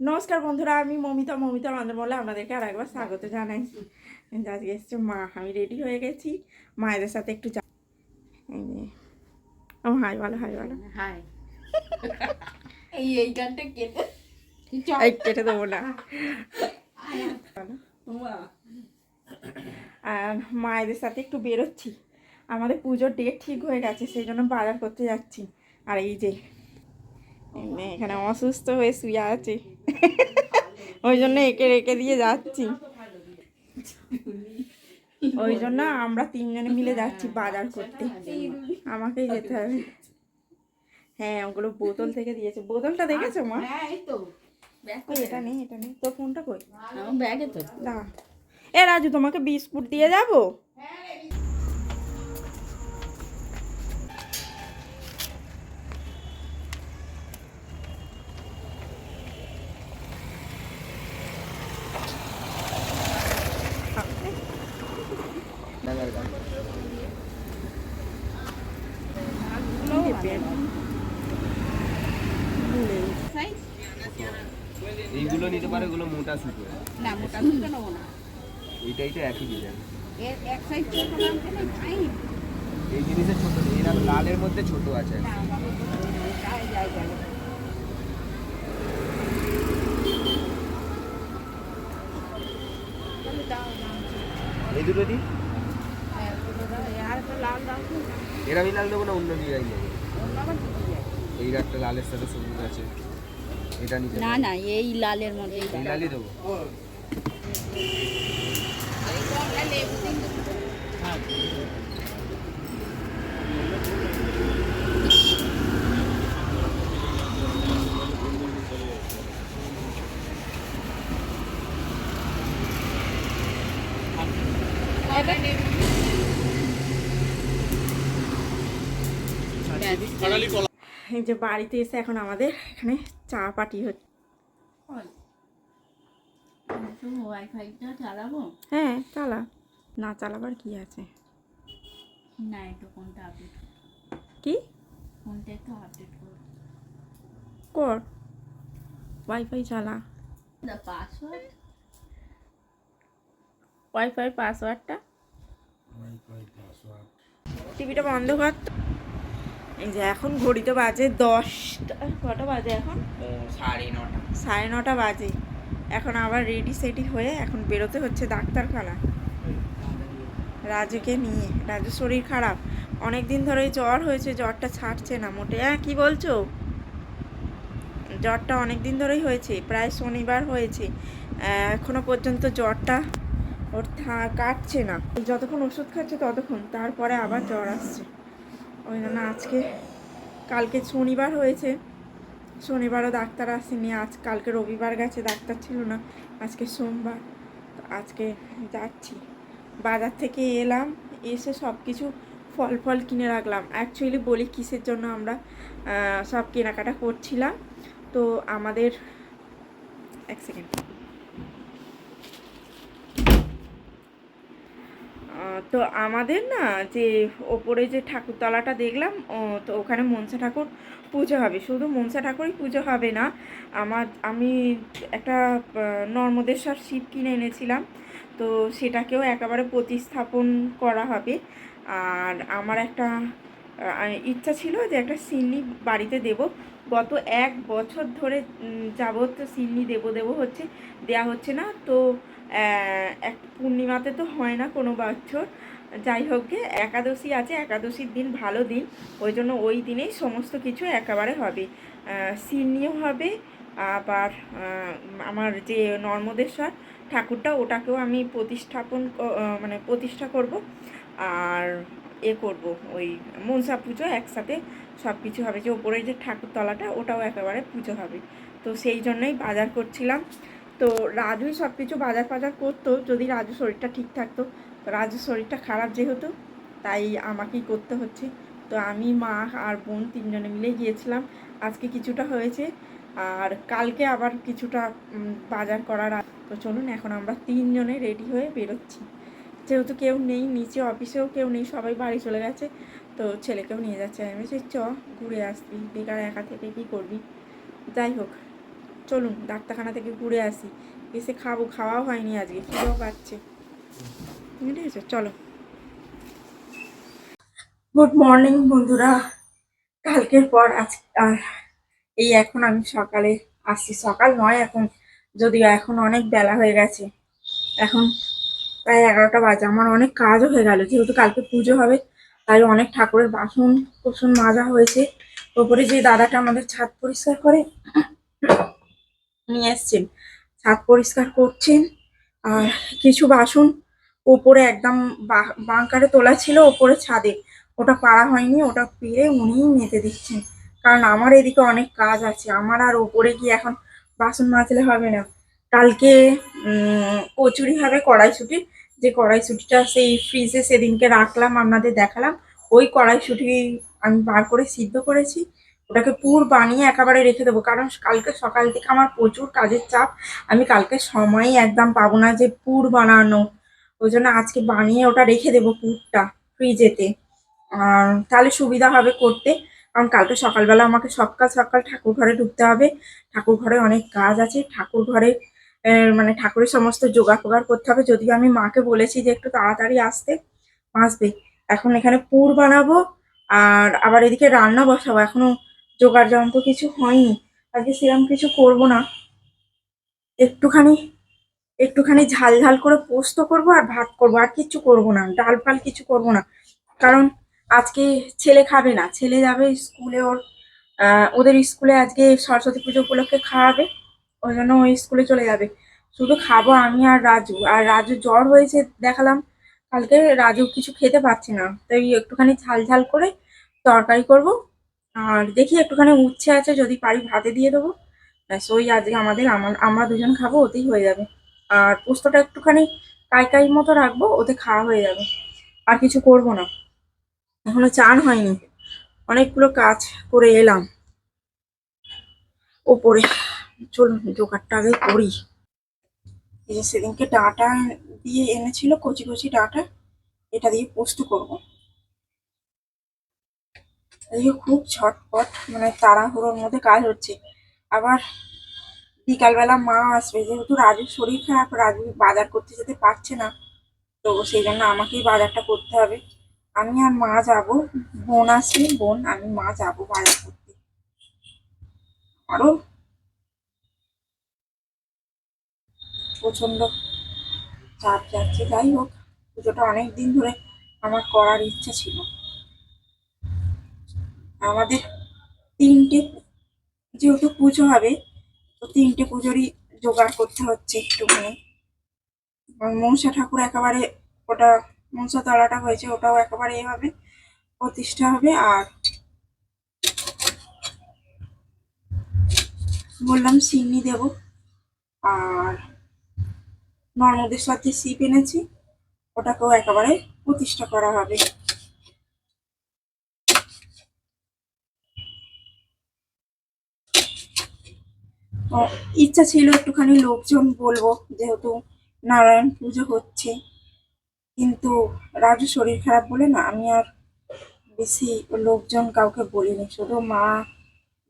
নমস্কার বন্ধুরা আমি মমিতা মমিতা বান্ধব বলে আপনাদেরকে আর একবার স্বাগত জানাই আজকে এসছে মা আমি রেডি হয়ে গেছি। মায়েদের সাথে একটু যা। ও হাই ভালো হাই ভালো হাই। এই এই গানটা কেটে এই কেটে দেবো না। আর মায়েদের সাথে একটু বেরোচ্ছি। আমাদের পুজোর ডেট ঠিক হয়ে গেছে সেই জন্য বাজার করতে যাচ্ছি। আর এই যে এখানে অসুস্থ হয়ে শুয়ে আছে। ওই জন্য একে রেখে দিয়ে যাচ্ছি। ওই জন্য আমরা তিনজনে মিলে যাচ্ছি বাজার করতে। আমাকেই যেতে হবে। হ্যাঁ ওগুলো বোতল থেকে দিয়েছে। বোতলটা দেখেছ মা? হ্যাঁ এটা নেই এটা নেই। তোর ফোনটা কই? ব্যাগে তো। দা এ রাজু তোমাকে বিস্কুট দিয়ে যাব এইগুলো নিতে পারে ওগুলো মোটা সুতো? না মোটা সুতো নেব না। এইটা এইটা একই ডিজাইন এর এক সাইড ছোট এই জিনিসের ছোট নেই এরকম লালের মধ্যে ছোট আছে। না এই দুটো দিই? হ্যাঁ আর একটা লাল দেবো না অন্য ডিজাইন। এই একটা লালের সাথে সবুজ আছে। এটা নিতে না না এই লালের মধ্যে এই লালই দেবো। এই যে বাড়িতে এসে এখন আমাদের এখানে চা পাটি হচ্ছে ওয়াইফাইটা চালাবো? হ্যাঁ চালা। না চালাবার কি আছে? না একটু কোনটা আপডেট কি? কোনটা একটু আপডেট করো। কর। ওয়াইফাই চালা। দ্য পাসওয়ার্ড ওয়াইফাই পাসওয়ার্ডটা টিভিটা বন্ধ কর যে এখন ঘড়িতে বাজে দশটা কটা বাজে এখন? সাড়ে নটা। সাড়ে নটা বাজে। এখন আবার রেডি সেডি হয়ে এখন বেরোতে হচ্ছে ডাক্তারখানা। রাজুকে নিয়ে। রাজু শরীর খারাপ। অনেক দিন ধরে জ্বর হয়েছে জ্বরটা ছাড়ছে না মোটে। হ্যাঁ কী বলছো? জ্বরটা অনেক দিন ধরেই হয়েছে প্রায় শনিবার হয়েছে। আহ, এখনও পর্যন্ত জ্বরটা ওর কাটছে না। যতক্ষণ ওষুধ খাচ্ছে ততক্ষণ তারপরে আবার জ্বর আসছে। ওই জন্য আজকে, কালকে শনিবার হয়েছে। শনিবারও ডাক্তার আসেনি, আজ, কালকে রবিবার গেছে, ডাক্তার ছিল না, আজকে সোমবার। তো আজকে যাচ্ছি। বাজার থেকে এলাম, এসে সব কিছু ফল ফল কিনে রাখলাম। অ্যাকচুয়ালি বলি কিসের জন্য আমরা সব কেনাকাটা করছিলাম। তো আমাদের, এক সেকেন্ড তো আমাদের না যে ওপরে যে ঠাকুরতলাটা দেখলাম তো ওখানে মনসা ঠাকুর পুজো হবে। শুধু মনসা ঠাকুরই পুজো হবে না, আমার, আমি একটা নর্মদেশ্বর শিব কিনে এনেছিলাম। তো সেটাকেও একেবারে প্রতিস্থাপন করা হবে। আর আমার একটা ইচ্ছা ছিল যে একটা সিন্নি বাড়িতে দেব। গত এক বছর ধরে যাবত সিন্নি দেবো দেবো হচ্ছে, দেয়া হচ্ছে না। তো এক পূর্ণিমাতে তো হয় না কোনো বছর। যাই হোক একাদশী আছে একাদশীর দিন ভালো দিন। ওই জন্য ওই দিনেই সমস্ত কিছু একেবারে হবে। আহ, সিন্নিও হবে আবার আমার যে নর্মদেশ্বর ঠাকুরটা ওটাকেও আমি আহ, মানে প্রতিষ্ঠা করব। আর এ করব ওই মনসা পুজো একসাথে সব কিছু হবে। যে ওপরে যে ঠাকুরতলাটা ওটাও একেবারে পুজো হবে। তো সেই জন্যই বাজার করছিলাম। তো রাজুই সব কিছু বাজার ফাজার করতো, যদি রাজু শরীরটা ঠিক থাকতো। তো রাজুর শরীরটা খারাপ যেহেতু, তাই আমাকেই করতে হচ্ছে। তো আমি, মা আর বোন তিনজনে মিলে গিয়েছিলাম। আজকে কিছুটা হয়েছে, আর কালকে আবার কিছুটা বাজার করার তো চলুন, এখন আমরা তিনজনে রেডি হয়ে বেরোচ্ছি। যেহেতু কেউ নেই, নিচে অফিসেও কেউ নেই, সবাই বাড়ি চলে গেছে। তো ছেলেকেও নিয়ে যাচ্ছে। আমি বলছি, চ, ঘুরে আসবি, বেকার একা থেকে কী করবি? যাই হোক চলুন, ডাক্তারখানা থেকে ঘুরে আসি। এসে খাব, খাওয়াও হয়নি আজকে, খিদেও পাচ্ছে। ঠিক আছে? চলো। গুড মর্নিং বন্ধুরা। কালকের পর আজ এই এখন আমি সকালে আসছি। সকাল নয় এখন, যদিও এখন অনেক বেলা হয়ে গেছে। এখন প্রায় এগারোটা বাজে। আমার অনেক কাজও হয়ে গেল। যেহেতু কালকে পুজো হবে, তাই অনেক ঠাকুরের বাসন কোসন মাজা হয়েছে। ওপরে যে দাদাটা আমাদের ছাদ পরিষ্কার করে নিয়ে এসছেন। ছাদ পরিষ্কার করছেন। আর কিছু বাসন ওপরে একদম বাঙ্কারে তোলা ছিল ওপরে ছাদে। ওটা পাড়া হয়নি, ওটা পেরে উনিই মেতে দিচ্ছেন। কারণ আমার এদিকে অনেক কাজ আছে। আমার আর ওপরে গিয়ে এখন বাসন মাজলে হবে না। কালকে কচুরি হবে কড়াইশুটি। যে কড়াইশুটিটা সেই ফ্রিজে সেদিনকে রাখলাম, আপনাদের দেখালাম। ওই কড়াইশুটি আমি বার করে সিদ্ধ করেছি। ওটাকে পুর বানিয়ে একেবারে রেখে দেবো। কারণ কালকে সকাল থেকে আমার প্রচুর কাজের চাপ। আমি কালকে সময়ই একদম পাবো না যে পুর বানানো। ওই জন্য আজকে বানিয়ে ওটা রেখে দেবো পুরটা ফ্রিজেতে। আর তাহলে সুবিধা হবে করতে। কারণ কালকে সকালবেলা আমাকে সকাল সকাল ঠাকুর ঘরে ঢুকতে হবে। ঠাকুর ঘরে অনেক কাজ আছে। ঠাকুর ঘরে মানে ঠাকুরের সমস্ত জোগাড় ফোগার করতে হবে। যদিও আমি মাকে বলেছি যে একটু তাড়াতাড়ি আসতে, আসবে। এখন এখানে পুর বানাবো আর আবার এদিকে রান্না বসাবো। এখনও জোগাড় যন্ত্র কিছু হয়নি। আজকে সেরকম কিছু করব না। একটুখানি একটুখানি ঝাল ঝাল করে পোস্ত করব আর ভাত করব। আর কিচ্ছু করব না, ডাল ফাল কিছু করব না। কারণ আজকে ছেলে খাবে না। ছেলে যাবে স্কুলে ওর ওদের স্কুলে আজকে সরস্বতী পুজো উপলক্ষে খাওয়াবে। ওই জন্য ওই স্কুলে চলে যাবে। শুধু খাব আমি আর রাজু। আর রাজু জ্বর হয়েছে দেখালাম। কালকে রাজু কিছু খেতে পারছে না। তাই একটুখানি ঝাল ঝাল করে তরকারি করব। আর দেখি একটুখানি উচ্ছে আছে, যদি পারি ভাতে দিয়ে দেবো। ব্যাস, ওই আজকে আমাদের আমার দুজন খাব, ওতেই হয়ে যাবে। আর পোস্তটা একটুখানি কাই কাই মতো রাখব, ওতে খাওয়া হয়ে যাবে। আর কিছু করব না। এখনও চান হয়নি। অনেকগুলো কাজ করে এলাম। ওপরে। চলুন, জোগাড়টা আগে করি। এই যে সেদিনকে ডাটা দিয়ে এনেছিল, কচি কচি ডাটা, এটা দিয়ে পোস্ত করব। খুব ছটপট মানে তাড়াহুড়োর মধ্যে কাজ হচ্ছে। আবার বিকালবেলা মা আসবে, যেহেতু রাজুর শরীর খারাপ, রাজু বাজার করতে যেতে পারছে না, তো সেই জন্য আমাকেই বাজারটা করতে হবে। আমি আর মা যাব, বোন আসবে, বোন, আমি মা যাব বাজার করতে। আরও প্রচণ্ড চাপ যাচ্ছে। যাই হোক, পুজোটা অনেক দিন ধরে আমার করার ইচ্ছা ছিল। আমাদের তিনটে, যেহেতু পুজো হবে, তো তিনটে পুজোরই জোগাড় করতে হচ্ছে একটুখানি মনসা ঠাকুর একেবারে ওটা, মনসা তলাটা হয়েছে, ওটাও একেবারে এভাবে প্রতিষ্ঠা হবে। আর বললাম সিন্নি দেব। আর নর্মদেশ্বর যে শিপ এনেছি, ওটাকেও একেবারে প্রতিষ্ঠা করা হবে। ইচ্ছা ছিল একটুখানি লোকজন বলব, যেহেতু নারায়ণ পুজো হচ্ছে। কিন্তু রাজু শরীর খারাপ বলে না, আমি আর বেশি লোকজন কাউকে বলিনি। শুধু মা,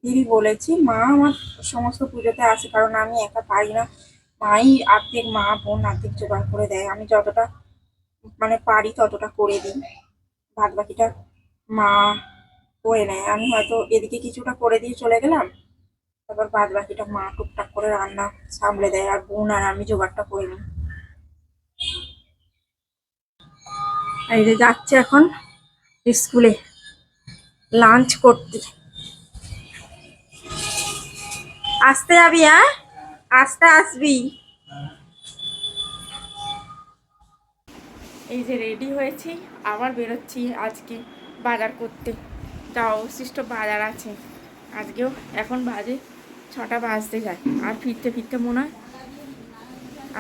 দিদি বলেছি, মা আমার সমস্ত পুজোতে আসে, কারণ আমি একা পারি না। মাই আর্ধেক মা, বোন আর্ধেক জোগাড় করে দেয়। আমি যতটা মানে পারি ততটা করে দিই। বাদ বাকিটা মা করে নেয়। আমি হয়তো এদিকে কিছুটা করে দিয়ে চলে গেলাম তারপর বাদ বাকিটা মা টুকটাক করে রান্না সামলে দেয়, আর বোন আর আমি জোগাড়টা করে নিই। এই যে যাচ্ছে এখন স্কুলে লাঞ্চ করতে। আসতে যাবি হ্যাঁ? আসতে আসবি। এই যে রেডি হয়েছি, আবার বেরোচ্ছি আজকে বাজার করতে। যা অবশিষ্ট বাজার আছে। আজকেও এখন বাজে ছটা বাজতে যায়। আর ফিরতে ফিরতে মনে হয়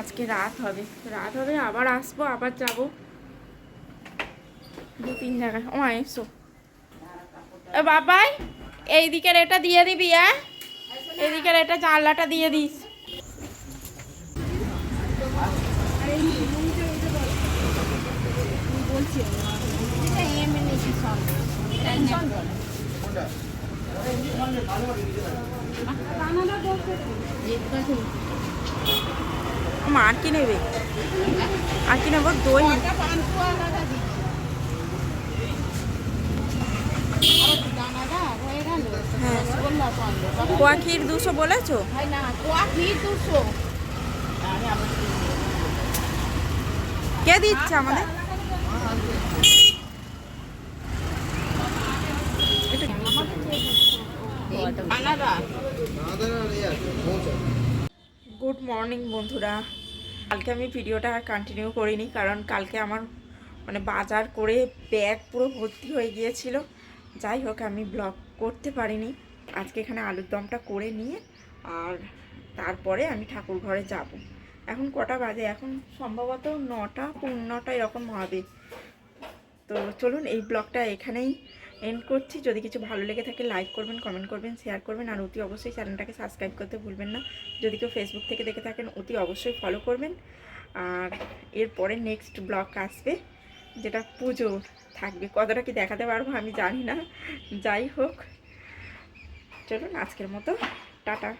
আজকে রাত হবে। রাত হবে আবার আসব আবার যাব। দু তিন জায়গায়। ও এসো এ বাবাই এই দিকের এটা দিয়ে দিবি হ্যাঁ এদিকের এটা জানলাটা দিয়ে দিস। মা, আর কি নেবে? আর কি নেব? দই। হ্যাঁ। কোয়া ক্ষীর দুশো বলেছ? কে দিচ্ছে আমাদের? গুড মর্নিং বন্ধুরা। কালকে আমি ভিডিওটা আর কন্টিনিউ করিনি, কারণ কালকে আমার মানে বাজার করে ব্যাগ পুরো ভর্তি হয়ে গিয়েছিল। যাই হোক, আমি ব্লগ করতে পারিনি। আজকে এখানে আলুর দমটা করে নিয়ে আর তারপরে আমি ঠাকুর ঘরে যাব। এখন কটা বাজে? এখন সম্ভবত নটা, পৌনে নটা এরকম হবে। তো চলুন, এই ব্লগটা এখানেই এন্ড করছি। যদি কিছু ভালো লেগে থাকে লাইক করবেন কমেন্ট করবেন শেয়ার করবেন। আর অতি অবশ্যই চ্যানেলটাকে সাবস্ক্রাইব করতে ভুলবেন না। যদি কেউ ফেসবুক থেকে দেখে থাকেন, অতি অবশ্যই ফলো করবেন। আর এরপরে নেক্সট ব্লগ আসবে, যেটা পুজো থাকবে। কতটা কি দেখাতে পারব আমি জানি না। যাই হোক, চলুন আজকের মতো, টাটা।